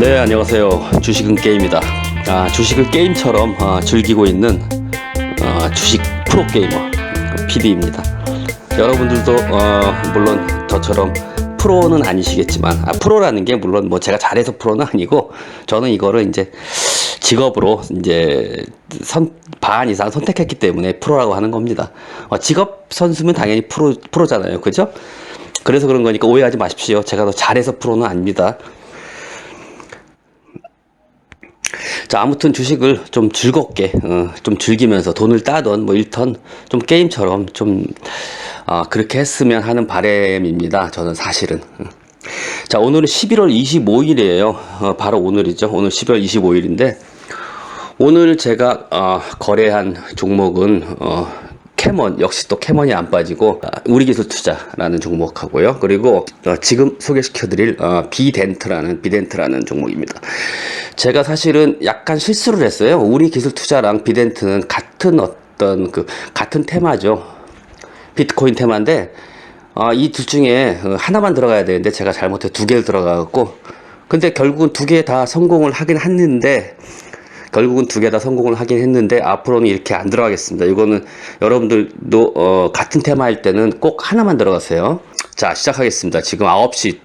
네, 안녕하세요. 주식은 게임이다. 아, 주식을 게임처럼 아, 즐기고 있는 아, 주식 프로게이머 PD입니다. 여러분들도 어, 물론 저처럼 프로는 아니시겠지만 아, 프로라는 게 물론 뭐 제가 잘해서 프로는 아니고 저는 이거를 이제 직업으로 이제 선, 반 이상 선택했기 때문에 프로라고 하는 겁니다. 어, 직업 선수면 당연히 프로, 프로잖아요. 그죠? 그래서 그런 거니까 오해하지 마십시오. 제가 더 잘해서 프로는 아닙니다. 자, 아무튼 주식을 좀 즐겁게, 어, 좀 즐기면서 돈을 따던 뭐 1턴 좀 게임처럼 좀, 아, 그렇게 했으면 하는 바람입니다. 저는 사실은. 자, 오늘은 11월 25일이에요. 어, 바로 오늘이죠. 오늘 11월 25일인데, 오늘 제가, 어, 거래한 종목은, 어, 캐먼, 역시 또 캐먼이 안 빠지고, 아, 우리 기술 투자라는 종목하고요. 그리고, 어, 지금 소개시켜드릴, 어, 비덴트라는, 비덴트라는 종목입니다. 제가 사실은 약간 실수를 했어요. 우리 기술 투자랑 비덴트는 같은 어떤 그 같은 테마죠. 비트코인 테마인데 아, 이둘 중에 어, 하나만 들어가야 되는데 제가 잘못해 두 개를 들어가갖고 근데 결국은 두 개 다 성공을 하긴 했는데 결국은 두 개 다 성공을 하긴 했는데 앞으로는 이렇게 안 들어가겠습니다. 이거는 여러분들도 어, 같은 테마일 때는 꼭 하나만 들어가세요. 자 시작하겠습니다. 지금 9시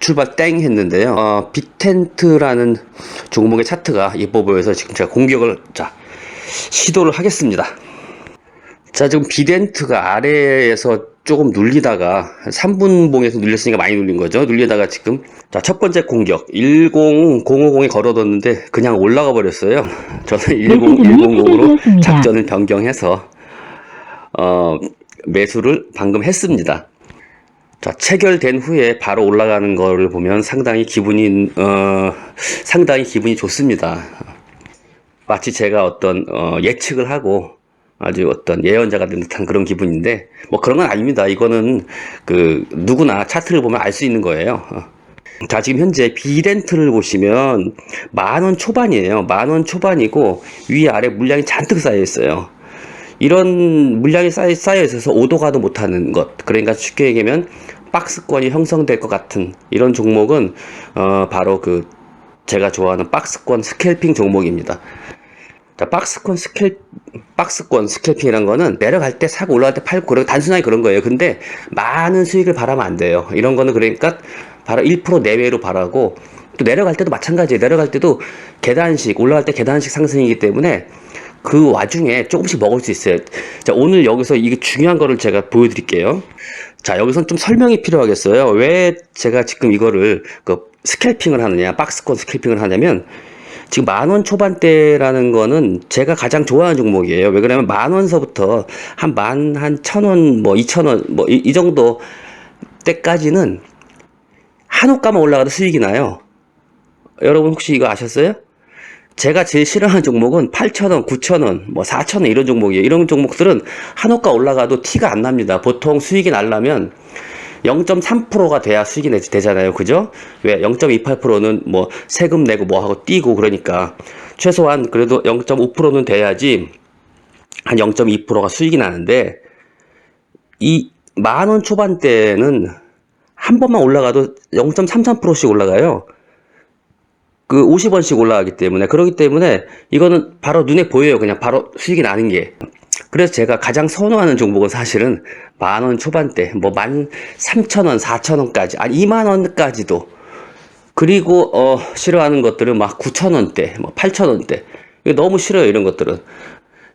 출발 땡 했는데요. 어, 빅텐트라는 종목의 차트가 예뻐 보여서 지금 제가 공격을 자 시도를 하겠습니다. 자 지금 비덴트가 아래에서 조금 눌리다가 3분봉에서 눌렸으니까 많이 눌린 거죠. 눌리다가 지금 자 첫 번째 공격 10050에 걸어뒀는데 그냥 올라가 버렸어요. 저는 10100으로 체결되었습니다. 작전을 변경해서 어, 매수를 방금 했습니다. 자, 체결된 후에 바로 올라가는 거를 보면 상당히 기분이, 어, 상당히 기분이 좋습니다. 마치 제가 어떤, 어, 예측을 하고 아주 어떤 예언자가 된 듯한 그런 기분인데, 뭐 그런 건 아닙니다. 이거는 그, 누구나 차트를 보면 알 수 있는 거예요. 어. 자, 지금 현재 비덴트를 보시면 만 원 초반이에요. 만 원 초반이고 위아래 물량이 잔뜩 쌓여 있어요. 이런 물량이 쌓여, 있어서 오도 가도 못하는 것. 그러니까 쉽게 얘기하면 박스권이 형성될 것 같은 이런 종목은 어, 바로 그 제가 좋아하는 박스권 스캘핑 종목입니다. 자, 박스권 스캘, 박스권 스캘핑이란 거는 내려갈 때 사고 올라갈 때 팔고 그런 단순하게 그런 거예요. 근데 많은 수익을 바라면 안 돼요. 이런 거는 그러니까 바로 1% 내외로 바라고 또 내려갈 때도 마찬가지예요. 내려갈 때도 계단식, 올라갈 때 계단식 상승이기 때문에 그 와중에 조금씩 먹을 수 있어요. 자, 오늘 여기서 이게 중요한 거를 제가 보여드릴게요. 자, 여기선 좀 설명이 필요하겠어요. 왜 제가 지금 이거를 그 스캘핑을 하느냐, 박스권 스캘핑을 하냐면 지금 만 원 초반대라는 거는 제가 가장 좋아하는 종목이에요. 왜 그러냐면 만 원서부터 한 만, 한 천 원, 뭐 이천 원, 뭐 이 정도 때까지는 한호가만 올라가도 수익이 나요. 여러분 혹시 이거 아셨어요? 제가 제일 싫어하는 종목은 8,000원, 9,000원, 뭐 4,000원 이런 종목이에요. 이런 종목들은 한호가 올라가도 티가 안 납니다. 보통 수익이 날려면 0.3%가 돼야 수익이 내- 되잖아요. 그죠? 왜? 0.28%는 뭐 세금 내고 뭐 하고 뛰고 그러니까 최소한 그래도 0.5%는 돼야지 한 0.2%가 수익이 나는데 이 만 원 초반대는 한 번만 올라가도 0.33%씩 올라가요. 그 50원씩 올라가기 때문에 그러기 때문에 이거는 바로 눈에 보여요. 그냥 바로 수익이 나는 게. 그래서 제가 가장 선호하는 종목은 사실은 만 원 초반대, 뭐 만 삼천 원, 사천 원까지, 아니 2만 원까지도. 그리고 어 싫어하는 것들은 막 9천 원대, 뭐 8천 원대. 이거 너무 싫어요. 이런 것들은.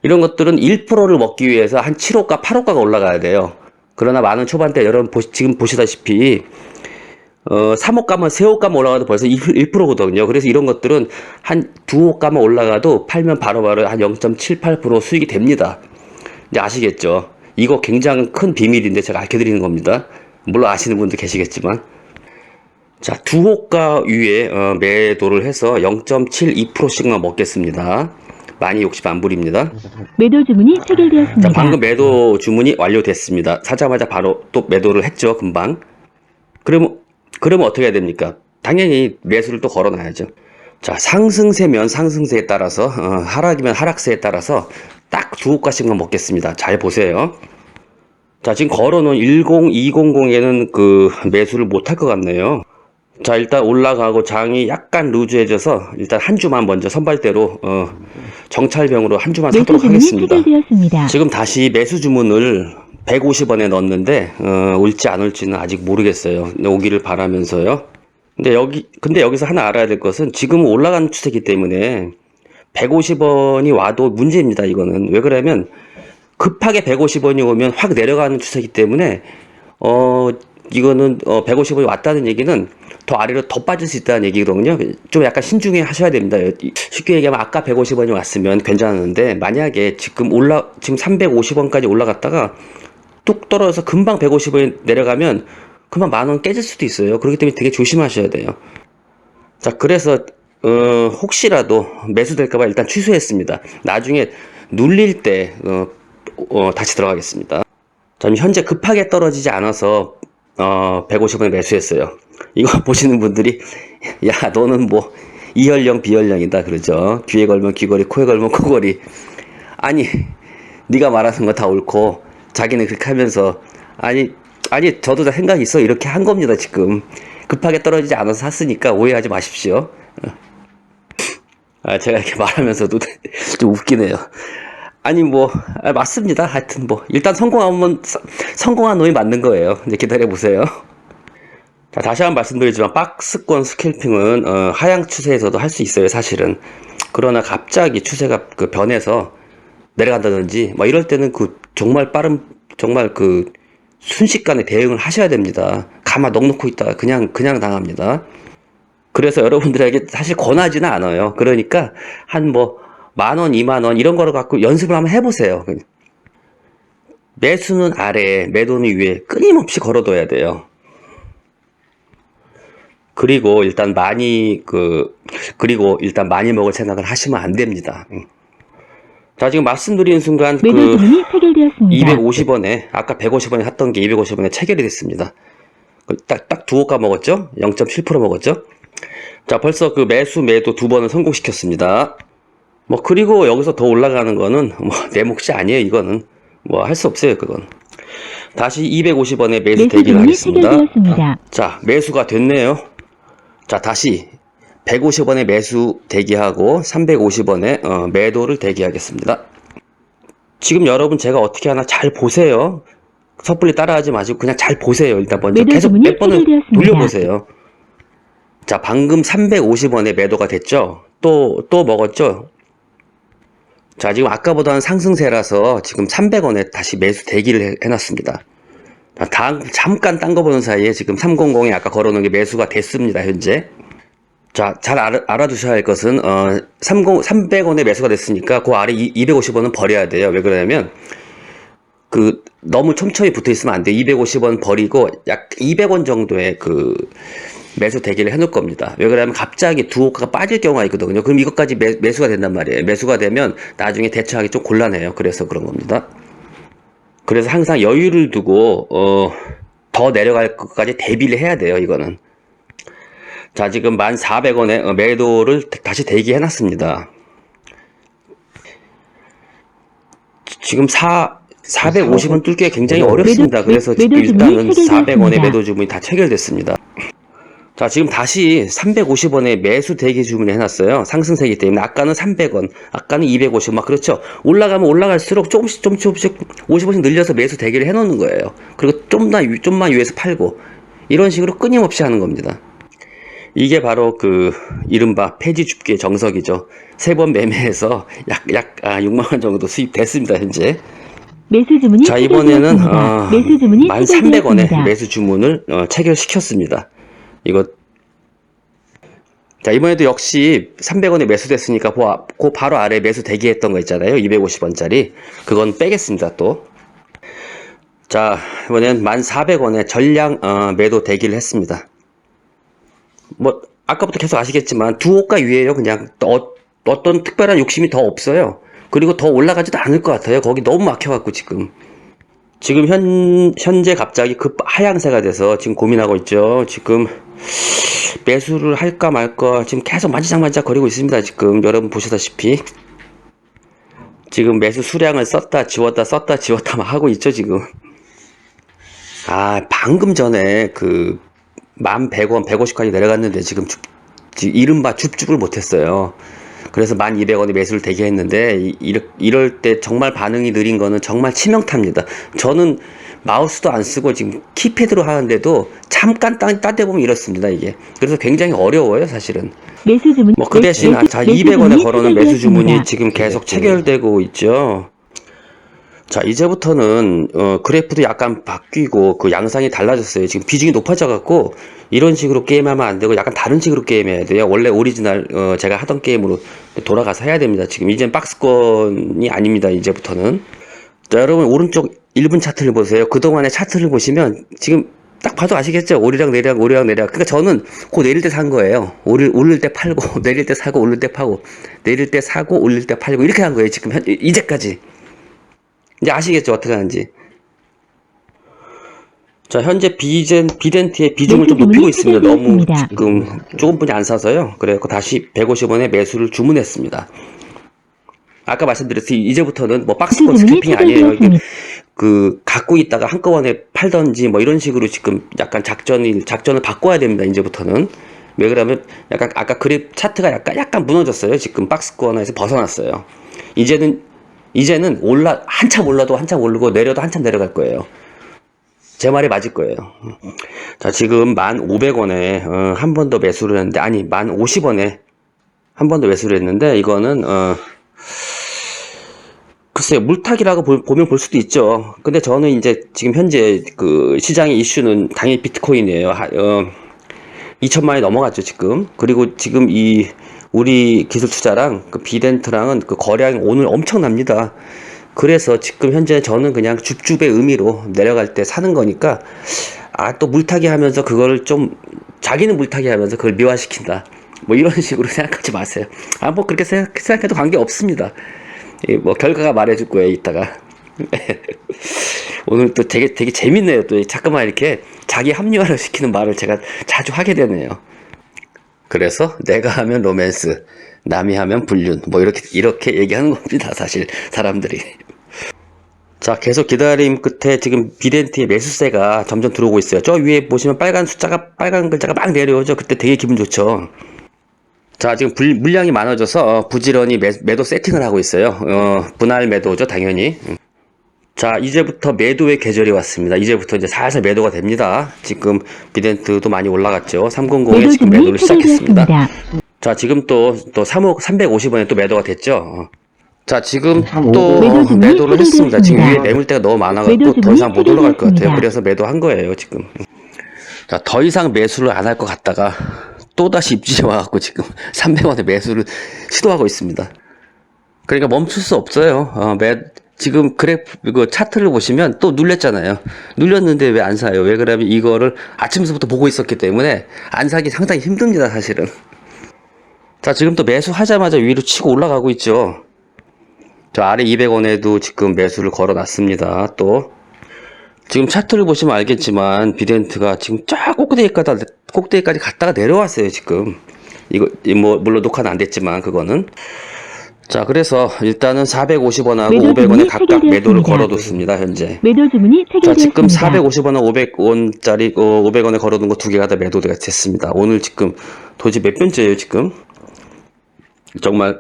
이런 것들은 1%를 먹기 위해서 한 7호가, 8호가가 올라가야 돼요. 그러나 만원 초반대 여러분 보시, 지금 보시다시피 어, 3호 가면 세호 가면 올라가도 벌써 1, 1%거든요. 그래서 이런 것들은 한 두호 가면 올라가도 팔면 바로 바로 한 0.78% 수익이 됩니다. 이제 아시겠죠? 이거 굉장히 큰 비밀인데 제가 알려드리는 겁니다. 물론 아시는 분도 계시겠지만. 자, 두 호가 위에 어, 매도를 해서 0.72%씩만 먹겠습니다. 많이 욕심 안 부립니다. 매도 주문이 자, 체결되었습니다. 방금 매도 주문이 완료됐습니다. 사자마자 바로 또 매도를 했죠, 금방. 그러면, 그러면 어떻게 해야 됩니까? 당연히 매수를 또 걸어놔야죠. 자, 상승세면 상승세에 따라서, 어, 하락이면 하락세에 따라서 딱두 호가씩만 먹겠습니다. 잘 보세요. 자, 지금 걸어놓은 10200에는 그 매수를 못할 것 같네요. 자 일단 올라가고 장이 약간 루즈해져서 일단 한 주만 먼저 선발대로 어, 정찰병으로 한 주만 사도록 하겠습니다. 지금 다시 매수 주문을 150원에 넣었는데 어, 올지 안 올지는 아직 모르겠어요. 오기를 바라면서요. 근데 여기 근데 여기서 하나 알아야 될 것은 지금 올라가는 추세이기 때문에 150원이 와도 문제입니다. 이거는 왜 그러냐면 급하게 150원이 오면 확 내려가는 추세이기 때문에 어 이거는 어 150원이 왔다는 얘기는 더 아래로 더 빠질 수 있다는 얘기거든요. 좀 약간 신중히 하셔야 됩니다. 쉽게 얘기하면 아까 150원이 왔으면 괜찮았는데 만약에 지금 올라 지금 350원까지 올라갔다가 뚝 떨어져서 금방 150원이 내려가면 금방 만 원 깨질 수도 있어요. 그렇기 때문에 되게 조심하셔야 돼요. 자, 그래서 어, 혹시라도 매수될까봐 일단 취소했습니다. 나중에 눌릴 때 어, 어, 다시 들어가겠습니다. 자, 현재 급하게 떨어지지 않아서 어, 150원에 매수했어요. 이거 보시는 분들이 야 너는 뭐 이혈령 비혈령이다 그러죠. 귀에 걸면 귀걸이, 코에 걸면 코걸이. 아니 네가 말하는 거 다 옳고 자기는 그렇게 하면서 아니 아니 저도 다 생각이 있어 이렇게 한 겁니다 지금 급하게 떨어지지 않아서 샀으니까 오해하지 마십시오. 아, 제가 이렇게 말하면서도 좀 웃기네요. 아니 뭐 아, 맞습니다. 하여튼 뭐 일단 성공하면 서- 성공한 놈이 맞는 거예요. 이제 기다려 보세요. 자 다시 한 번 말씀드리지만 박스권 스캘핑은 어, 하향 추세에서도 할 수 있어요. 사실은 그러나 갑자기 추세가 그 변해서 내려간다든지 뭐 이럴 때는 그 정말 빠른 정말 그 순식간에 대응을 하셔야 됩니다. 가만 넉넉고 있다가 그냥 그냥 당합니다. 그래서 여러분들에게 사실 권하지는 않아요. 그러니까 한 뭐 만 원, 이만 원 이런 거를 갖고 연습을 한번 해보세요. 매수는 아래, 매도는 위에 끊임없이 걸어둬야 돼요. 그리고 일단 많이 그 그리고 일단 많이 먹을 생각을 하시면 안 됩니다. 음. 자 지금 말씀드리는 순간 매도 그 주문이 체결되었습니다. 250원에 아까 150원에 샀던 게 250원에 체결이 됐습니다. 그 딱딱 두 호가 먹었죠? 0.7% 먹었죠? 자 벌써 그 매수 매도 두 번을 성공시켰습니다. 뭐 그리고 여기서 더 올라가는 거는 뭐 내 몫이 아니에요 이거는 뭐 할 수 없어요 그건. 다시 250원에 매수 대기를 하겠습니다. 자, 매수가 됐네요. 자, 다시 150원에 매수 대기하고 350원에 어, 매도를 대기하겠습니다. 지금 여러분 제가 어떻게 하나 잘 보세요. 섣불리 따라하지 마시고 그냥 잘 보세요. 일단 먼저 계속 몇 번을. 돌려보세요. 자, 방금 350원에 매도가 됐죠? 또, 또 먹었죠? 자, 지금 아까보다는 상승세라서 지금 300원에 다시 매수 대기를 해- 해놨습니다. 자, 다, 잠깐 딴 거 보는 사이에 지금 300에 아까 걸어놓은 게 매수가 됐습니다, 현재. 자, 잘 알아, 알아 두셔야 할 것은, 어, 30, 300원에 매수가 됐으니까 그 아래 250원은 버려야 돼요. 왜 그러냐면, 그, 너무 촘촘히 붙어 있으면 안 돼요. 250원 버리고 약 200원 정도의 그, 매수 대기를 해놓을 겁니다. 왜 그러냐면 갑자기 두 호가가 빠질 경우가 있거든요. 그럼 이것까지 매, 매수가 된단 말이에요. 매수가 되면 나중에 대처하기 좀 곤란해요. 그래서 그런 겁니다. 그래서 항상 여유를 두고 어, 더 내려갈 것까지 대비를 해야 돼요. 이거는. 자 지금 1,400원에 어, 매도를 다- 다시 대기해 놨습니다. 지금 4 450원 뚫기가 굉장히 어렵습니다. 그래서 일단은 체결되었습니다. 400원의 매도 주문이 다 체결됐습니다. 자, 지금 다시 350원에 매수 대기 주문을 해놨어요. 상승세기 때문에. 아까는 300원, 아까는 250원, 막 그렇죠. 올라가면 올라갈수록 조금씩 조금씩 조금씩 50원씩 늘려서 매수 대기를 해놓는 거예요. 그리고 위- 좀만 위에서 팔고. 이런 식으로 끊임없이 하는 겁니다. 이게 바로 그 이른바 폐지 줍기의 정석이죠. 세 번 매매해서 약, 약, 아, 6만원 정도 수입됐습니다, 현재. 매수 주문이 자, 이번에는. 어, 매수 주문이 1300원에 체결되었습니다. 매수 주문을 어, 체결시켰습니다. 이거 자 이번에도 역시 300원에 매수됐으니까 그, 아- 그 바로 아래 매수 대기했던 거 있잖아요. 250원짜리. 그건 빼겠습니다 또 자 이번엔 1400원에 전량 어, 매도 대기를 했습니다. 뭐 아까부터 계속 아시겠지만 두 호가 위에요. 그냥 어, 어떤 특별한 욕심이 더 없어요. 그리고 더 올라가지도 않을 것 같아요. 거기 너무 막혀갖고 지금 지금 현, 현재 갑자기 급 하향세가 돼서 지금 고민하고 있죠. 지금 매수를 할까 말까 지금 계속 만지작만지작 거리고 있습니다. 지금 여러분 보시다시피 지금 매수 수량을 썼다 지웠다 썼다 지웠다 막 하고 있죠. 지금 아 방금 전에 그만 100원, 150까지 내려갔는데 지금 줍, 지- 이른바 줍줍을 못했어요. 그래서 만 200원에 매수를 되게 했는데 이- 이럴, 이럴 때 정말 반응이 느린 거는 정말 치명타입니다. 저는 마우스도 안 쓰고 지금 키패드로 하는데도 잠깐 딴, 딴데 보면 이렇습니다 이게. 그래서 굉장히 어려워요 사실은. 매수 주문이 뭐그 대신 매수- 자 매수 200원에 주문이 걸어놓은 매수 주문이. 지금 계속 체결되고 있죠. 자 이제부터는 어, 그래프도 약간 바뀌고 그 양상이 달라졌어요. 지금 비중이 높아져 갖고 이런 식으로 게임하면 안 되고 약간 다른 식으로 게임해야 돼요. 원래 오리지널 어, 제가 하던 게임으로 돌아가서 해야 됩니다. 지금 이젠 박스권이 아닙니다. 이제부터는 자 여러분 오른쪽 1분 차트를 보세요. 그동안의 차트를 보시면 지금 딱 봐도 아시겠죠? 오르락 내리락 오르락 내리락. 그러니까 저는 그 내릴 때 산 거예요. 오를 오를 때 팔고 내릴 때 사고 오를 때 파고 내릴 때 사고 올릴 때 팔고 이렇게 한 거예요. 지금 현, 이제까지. 이제 아시겠죠? 어떻게 하는지. 자, 현재 비젠, 비덴트의 비중을 좀 높이고 있습니다. 너무. 지금 조금 분이 안 사서요. 그래서 다시 150원에 매수를 주문했습니다. 아까 말씀드렸듯이 이제부터는 뭐 박스권 매수 주문이 스캐핑이 아니에요. 이게. 그 갖고 있다가 한꺼번에 팔던지 뭐 이런 식으로 지금 약간 작전이 작전을 바꿔야 됩니다. 이제부터는 왜 그러면 약간 아까 그립 차트가 약간 약간 무너졌어요. 지금 박스권에서 벗어났어요. 이제는 이제는 올라 한참 올라도 한참 오르고 내려도 한참 내려갈 거예요. 제 말이 맞을 거예요. 자 지금 만 500원에 어, 한 번 더 매수를 했는데 아니 만 50원에 한 번 더 매수를 했는데 이거는 어, 글쎄요, 물타기라고 볼- 보면 볼 수도 있죠. 근데 저는 이제 지금 현재 그 시장의 이슈는 당연히 비트코인이에요. 하- 어, 2천만이 넘어갔죠, 지금. 그리고 지금 이 우리 기술 투자랑 그 비덴트랑은 그 거래량이 오늘 엄청납니다. 그래서 지금 현재 저는 그냥 줍줍의 의미로 내려갈 때 사는 거니까 아, 또 물타기 하면서 그거를 좀 자기는 물타기 하면서 그걸 미화시킨다. 뭐 이런 식으로 생각하지 마세요. 아, 뭐 그렇게 생각, 생각해도 관계 없습니다. 예, 뭐 결과가 말해줄 거예요 이따가 오늘 또 되게 되게 재밌네요 또 자꾸만 이렇게 자기 합리화를 시키는 말을 제가 자주 하게 되네요 그래서 내가 하면 로맨스 남이 하면 불륜 뭐 이렇게 이렇게 얘기하는 겁니다 사실 사람들이. 자 계속 기다림 끝에 지금 비덴트의 매수세가 점점 들어오고 있어요. 저 위에 보시면 빨간 숫자가 빨간 글자가 막 내려오죠. 그때 되게 기분 좋죠. 자, 지금 불- 물량이 많아져서 어, 부지런히 매, 매도 세팅을 하고 있어요. 어, 분할 매도죠, 당연히. 음. 자, 이제부터 매도의 계절이 왔습니다. 이제부터 이제 살살 매도가 됩니다. 지금 비덴트도 많이 올라갔죠. 300에 매도 지금 매도를 시작했습니다. 자, 지금 또, 또 3억, 350원에 또 매도가 됐죠. 어. 자, 지금 참 또. 매도 매도를 했습니다. 지금 위에. 매물대가 너무 많아가지고 더 이상 못 올라갈 것 같아요. 그래서 매도한 거예요, 지금. 자, 더 이상 매수를 안 할 것 같다가 또 다시 입질이 와갖고 지금 300원에 매수를 시도하고 있습니다. 그러니까 멈출 수 없어요. 어, 매, 지금 그래프, 이거 차트를 보시면 또 눌렸잖아요. 눌렸는데 왜 안 사요? 왜 그러면 이거를 아침부터 보고 있었기 때문에 안 사기 상당히 힘듭니다, 사실은. 자, 지금 또 매수하자마자 위로 치고 올라가고 있죠. 저 아래 200원에도 지금 매수를 걸어 놨습니다. 또. 지금 차트를 보시면 알겠지만 비덴트가 지금 쫙 꼭대기까지 꼭대기까지 갔다가 내려왔어요 지금 이거 이뭐 물론 녹화는 안 됐지만 그거는 자 그래서 일단은 450원하고 매도 500원에 주문이 각각 매도를. 걸어뒀습니다 현재 매도 주문이 자 지금 체결되었습니다. 450원에 500원짜리 어, 500원에 걸어둔 거 두 개가 다 매도가 됐습니다 오늘 지금 도대체 몇 번째예요 지금 정말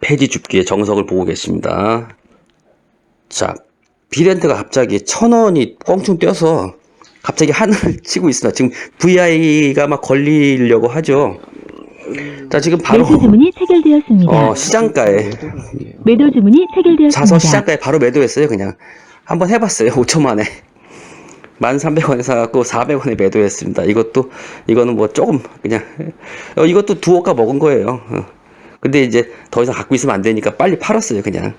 폐지 줍기의 정석을 보고 계십니다 자 비렌트가 갑자기 천 원이 껑충 뛰어서 갑자기 하늘을 치고 있습니다. 지금 VI가 막 걸리려고 하죠. 자, 지금 바로 매수 주문이 체결되었습니다. 어, 시장가에 매도 주문이 체결되었습니다. 사서 시장가에 바로 매도했어요. 그냥 한번 해봤어요. 5천만에 1,300원에 사갖고 400원에 매도했습니다. 이것도 이거는 뭐 조금 그냥 어, 이것도 두어가 먹은 거예요. 어. 근데 이제 더 이상 갖고 있으면 안 되니까 빨리 팔았어요. 그냥.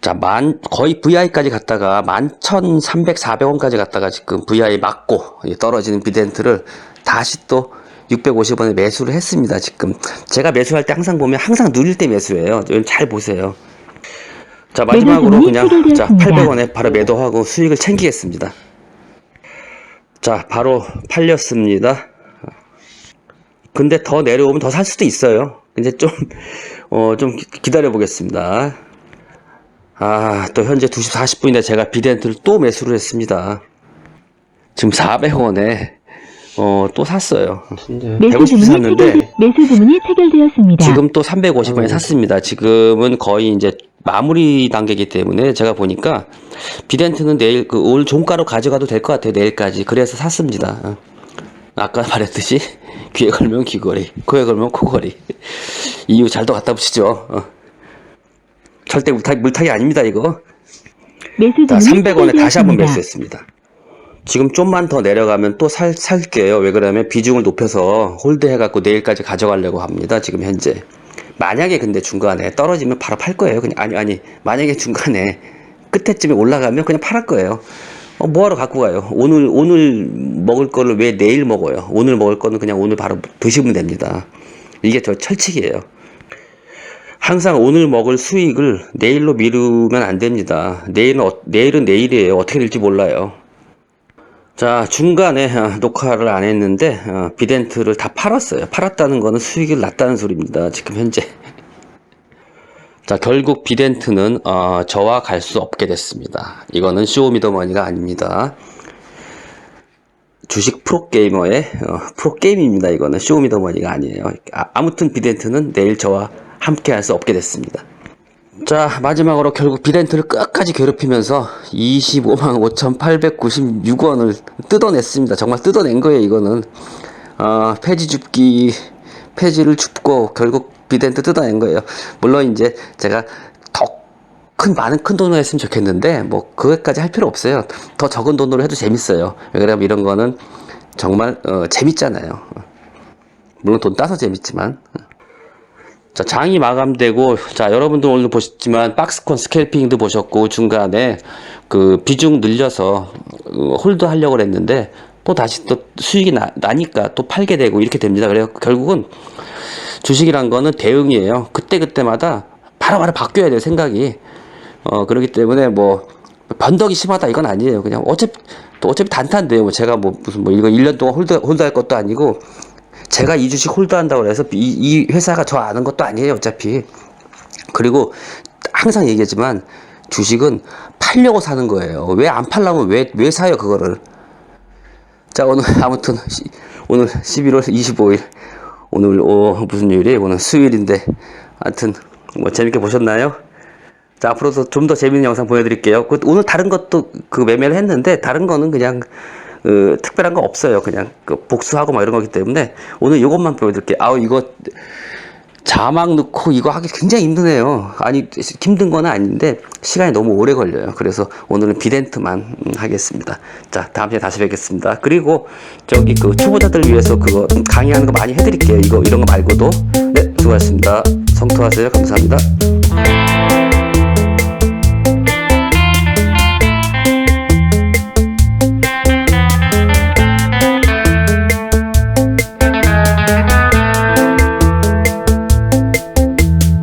자, 만, 거의 VI까지 갔다가 11,300, 400원까지 갔다가 지금 VI 맞고 이 떨어지는 비덴트를 다시 또 650원에 매수를 했습니다. 지금 제가 매수할 때 항상 보면 항상 누릴 때 매수해요. 잘 보세요. 자, 마지막으로 그냥 자, 체결되었습니다. 800원에 바로 매도하고 수익을 챙기겠습니다. 자, 바로 팔렸습니다. 근데 더 내려오면 더 살 수도 있어요. 근데 좀, 어, 좀 기다려 보겠습니다. 아, 또 현재 2시 40분인데 제가 비덴트를 또 매수를 했습니다. 지금 400원에 어, 또 샀어요. 매수 150 주문이 샀는데 체결, 매수 주문이 체결되었습니다. 지금 또 350원에 샀습니다. 지금은 거의 이제 마무리 단계이기 때문에 제가 보니까 비덴트는 내일 그 올 종가로 가져가도 될 것 같아요. 내일까지. 그래서 샀습니다. 어. 아까 말했듯이 귀에 걸면 귀걸이, 코에 걸면 코걸이. 이유 잘도 갖다 붙이죠. 어. 절대 물타기, 물타기 아닙니다, 이거. 매수 자, 주문이 300원에 다시 한번 체결되었습니다. 매수했습니다. 지금 좀만 더 내려가면 또 살, 살게요. 왜 그러냐면 비중을 높여서 홀드해갖고 내일까지 가져가려고 합니다. 지금 현재. 만약에 근데 중간에 떨어지면 바로 팔 거예요. 그냥, 아니, 아니. 만약에 중간에 끝에쯤에 올라가면 그냥 팔을 거예요. 어, 뭐하러 갖고 가요? 오늘, 오늘 먹을 거를 왜 내일 먹어요? 오늘 먹을 거는 그냥 오늘 바로 드시면 됩니다. 이게 저 철칙이에요. 항상 오늘 먹을 수익을 내일로 미루면 안 됩니다. 내일은, 어- 내일은 내일이에요. 어떻게 될지 몰라요. 자, 중간에 어, 녹화를 안 했는데, 어, 비덴트를 다 팔았어요. 팔았다는 거는 수익이 났다는 소리입니다. 지금 현재. 자, 결국 비덴트는, 어, 저와 갈 수 없게 됐습니다. 이거는 쇼미더머니가 아닙니다. 주식 프로게이머의 어, 프로게임입니다. 이거는 쇼미더머니가 아니에요. 아, 무튼 비덴트는 내일 저와 함께 할 수 없게 됐습니다. 자, 마지막으로 결국 비덴트를 끝까지 괴롭히면서 25만 5,896원을 뜯어냈습니다. 정말 뜯어낸 거예요, 이거는. 어, 폐지 줍기, 폐지를 줍고 결국 비덴트 뜯어낸 거예요. 물론 이제 제가 더 큰, 많은 큰 돈으로 했으면 좋겠는데, 뭐, 그것까지 할 필요 없어요. 더 적은 돈으로 해도 재밌어요. 왜냐면 이런 거는 정말, 어, 재밌잖아요. 물론 돈 따서 재밌지만. 자, 장이 마감되고, 자, 여러분들 오늘 보셨지만, 박스콘 스캘핑도 보셨고, 중간에 그 비중 늘려서 어, 홀드 하려고 했는데, 또 다시 또 수익이 나, 나니까 또 팔게 되고 이렇게 됩니다. 그래서 결국은 주식이란 거는 대응이에요. 그때그때마다 바로바로 바뀌어야 돼요, 생각이. 어, 그렇기 때문에 뭐, 변덕이 심하다 이건 아니에요. 그냥 어차피, 또 어차피 단타인데요. 뭐 제가 뭐 무슨 뭐 이거 1년 동안 홀드, 홀드 할 것도 아니고, 제가 이 주식 홀드한다고 해서 이, 이 회사가 저 아는 것도 아니에요, 어차피. 그리고 항상 얘기하지만 주식은 팔려고 사는 거예요. 왜 안 팔려면 왜, 왜 사요, 그거를. 자, 오늘 아무튼 시- 오늘 11월 25일 오늘 어, 무슨 요일이 오늘 수요일인데 하여튼 뭐 재밌게 보셨나요? 자, 앞으로도 좀 더 재밌는 영상 보여드릴게요. 그 오늘 다른 것도 그 매매를 했는데 다른 거는 그냥 그 특별한 거 없어요. 그냥 그 복수하고 막 이런 거기 때문에 오늘 이것만 보여드릴게요. 아우 이거 자막 넣고 이거 하기 굉장히 힘드네요. 아니 힘든 건 아닌데 시간이 너무 오래 걸려요. 그래서 오늘은 비덴트만 음, 하겠습니다. 자 다음 시간에 다시 뵙겠습니다. 그리고 저기 그 초보자들 위해서 그거 강의하는 거 많이 해드릴게요. 이거 이런 거 말고도 네 수고하셨습니다. 성토하세요. 감사합니다.